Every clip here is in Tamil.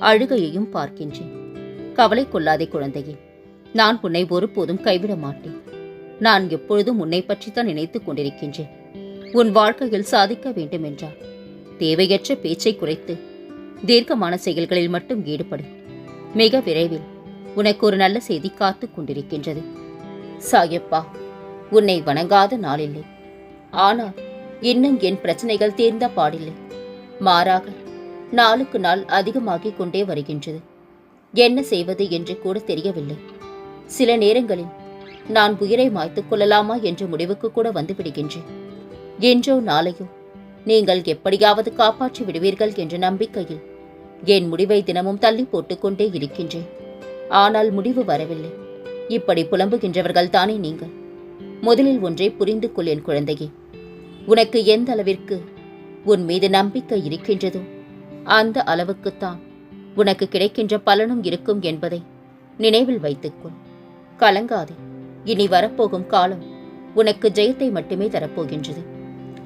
அழுகையையும் பார்க்கின்றேன். கவலை கொள்ளாதே குழந்தையே நான் உன்னை ஒருபோதும் கைவிட மாட்டேன். நான் எப்பொழுதும் உன்னை பற்றித்தான் நினைத்துக் கொண்டிருக்கின்றேன். உன் வாழ்க்கையில் சாதிக்க வேண்டும் என்றால் தேவையற்ற பேச்சை குறைத்து தீர்க்கமான செயல்களில் மட்டும் ஈடுபடு. மிக விரைவில் உனக்கு ஒரு நல்ல செய்தி காத்துக் கொண்டிருக்கின்றது. சாயப்பா உன்னை வணங்காத நாளில்லை. ஆனால் இன்னும் என் பிரச்சனைகள் தீர்ந்த பாடில்லை. மாறாக நாளுக்கு நாள் அதிகமாகிக் கொண்டே வருகின்றது. என்ன செய்வது என்று கூட தெரியவில்லை. சில நேரங்களில் நான் உயிரை மாய்த்துக் கொள்ளலாமா என்ற முடிவுக்கு கூட வந்துவிடுகின்றேன். என்றோ நாளையோ நீங்கள் எப்படியாவது காப்பாற்றி விடுவீர்கள் என்ற நம்பிக்கையில் என் முடிவை தினமும் தள்ளி போட்டுக்கொண்டே இருக்கின்றேன். ஆனால் முடிவு வரவில்லை. இப்படி புலம்புகின்றவர்கள் தானே நீங்கள். முதலில் ஒன்றை புரிந்து கொள் என் குழந்தையே. உனக்கு எந்த அளவிற்கு உன் மீது நம்பிக்கை இருக்கின்றதோ அந்த அளவுக்குத்தான். உனக்கு கிடைக்கின்ற பலனும் இருக்கும் என்பதை நினைவில் வைத்துக்கொள். கலங்காதே. இனி வரப்போகும் காலம் உனக்கு ஜெயத்தை மட்டுமே தரப்போகின்றது.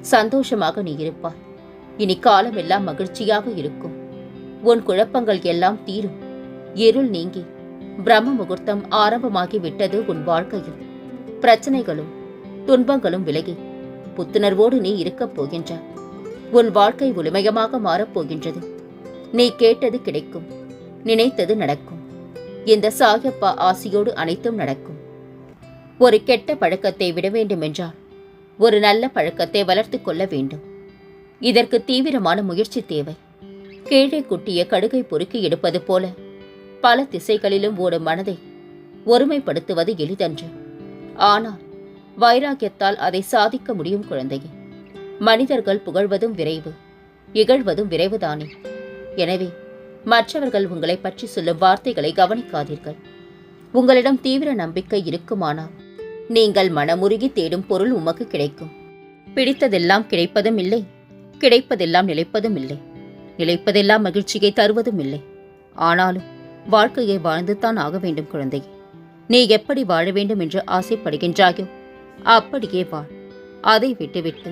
சந்தோஷமாக நீ இருப்பாய். இனி காலம் எல்லாம் மகிழ்ச்சியாக இருக்கும். உன் குழப்பங்கள் எல்லாம் தீரும். இருள் நீங்கி பிரம்ம முகூர்த்தம் ஆரம்பமாகி விட்டது உன் வாழ்க்கையில். பிரச்சனைகளும் துன்பங்களும் விலகி புத்துணர்வோடு நீ இருக்கப் போகின்றாய். உன் வாழ்க்கை ஒளிமயமாக மாறப்போகின்றது. நீ கேட்டது கிடைக்கும். நினைத்தது நடக்கும். இந்த சாயப்பா ஆசியோடு அனைத்தும் நடக்கும். ஒரு கெட்ட பழக்கத்தை விட வேண்டுமென்றால் ஒரு நல்ல பழக்கத்தை வளர்த்துக் கொள்ள வேண்டும். இதற்கு தீவிரமான முயற்சி தேவை. கீழே குட்டிய கடுகை பொறுக்கி எடுப்பது போல பல திசைகளிலும் ஓடும் மனதை ஒருமைப்படுத்துவது எளிதன்று. ஆனால் வைராக்கியத்தால் அதை சாதிக்க முடியும் குழந்தையே. மனிதர்கள் புகழ்வதும் விரைவு இகழ்வதும் விரைவுதானே. எனவே மற்றவர்கள் உங்களை பற்றி சொல்லும் வார்த்தைகளை கவனிக்காதீர்கள். உங்களிடம் தீவிர நம்பிக்கை இருக்குமானால் நீங்கள் மனமுருகி தேடும் பொருள் உமக்கு கிடைக்கும். பிடித்ததெல்லாம் கிடைப்பதும் இல்லை கிடைப்பதெல்லாம் நிலைப்பதும் இல்லை நிலைப்பதெல்லாம் மகிழ்ச்சியை தருவதும் இல்லை. ஆனாலும் வாழ்க்கையை வாழ்ந்துதான் ஆக வேண்டும் குழந்தை நீ எப்படி வாழ வேண்டும் என்று ஆசைப்படுகின்றாயோ அப்படியே வாழ். அதை விட்டுவிட்டு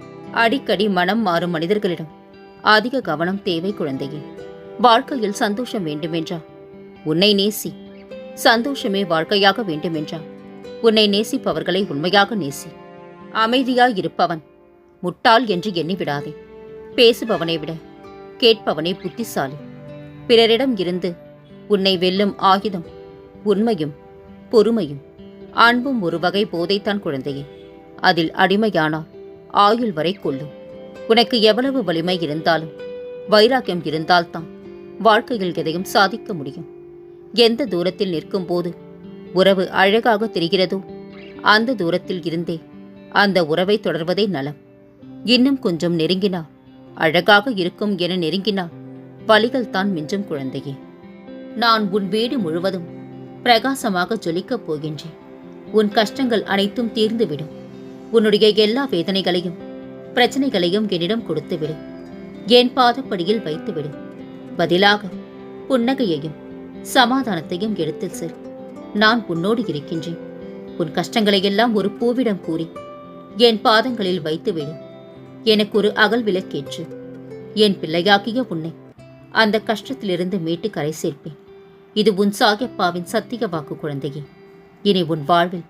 அடிக்கடி மனம் மாறும் மனிதர்களிடம் அதிக கவனம் தேவை குழந்தையே. வாழ்க்கையில் சந்தோஷம் வேண்டுமென்றா? உன்னை நேசி. சந்தோஷமே வாழ்க்கையாக வேண்டுமென்றா? உன்னை நேசிப்பவர்களை உண்மையாக நேசி. அமைதியாய் இருப்பவன் முட்டாள் என்று எண்ணி விடாதே பேசுபவனை விட கேட்பவனே புத்திசாலி. பிறரிடம் இருந்து உன்னை வெல்லும் ஆயுதம் உண்மையும் பொறுமையும் அன்பும் ஒரு வகை போதைத்தான் குழந்தையே. அதில் அடிமையானால் ஆயுள் வரை கொள்ளும். உனக்கு எவ்வளவு வலிமை இருந்தாலும் வைராக்கியம் இருந்தால்தான் வாழ்க்கையில் எதையும் சாதிக்க முடியும். எந்த தூரத்தில் நிற்கும் போது உறவு அழகாக தெரிகிறதோ அந்த தூரத்தில் இருந்தே அந்த உறவை தொடர்வதே நலம். இன்னும் கொஞ்சம் நெருங்கினால் அழகாக இருக்கும் என நெருங்கினால் வலிகள் தான் மிஞ்சும் குழந்தையே. நான் உன் வீடு முழுவதும் பிரகாசமாக ஜொலிக்கப் போகின்றேன். உன் கஷ்டங்கள் அனைத்தும் தீர்ந்துவிடும். உன்னுடைய எல்லா வேதனைகளையும் பிரச்சனைகளையும் என்னிடம் கொடுத்துவிடு. என் பாதப்படியில் வைத்துவிடு. பதிலாக புன்னகையையும் சமாதானத்தையும் எடுத்துச் செல். நான் உன்னோடு இருக்கின்றேன். உன் கஷ்டங்களை எல்லாம் ஒரு பூவிடம் கூறி என் பாதங்களில் வைத்துவிடு. எனக்கு ஒரு அகல் விளக்கேற்று. என் பிள்ளையாகிய உன்னை அந்த கஷ்டத்திலிருந்து மீட்டு கரை சேர்ப்பேன். இது உன் சாகியப்பாவின் சத்திய வாக்கு குழந்தையே. இனி உன் வாழ்வில்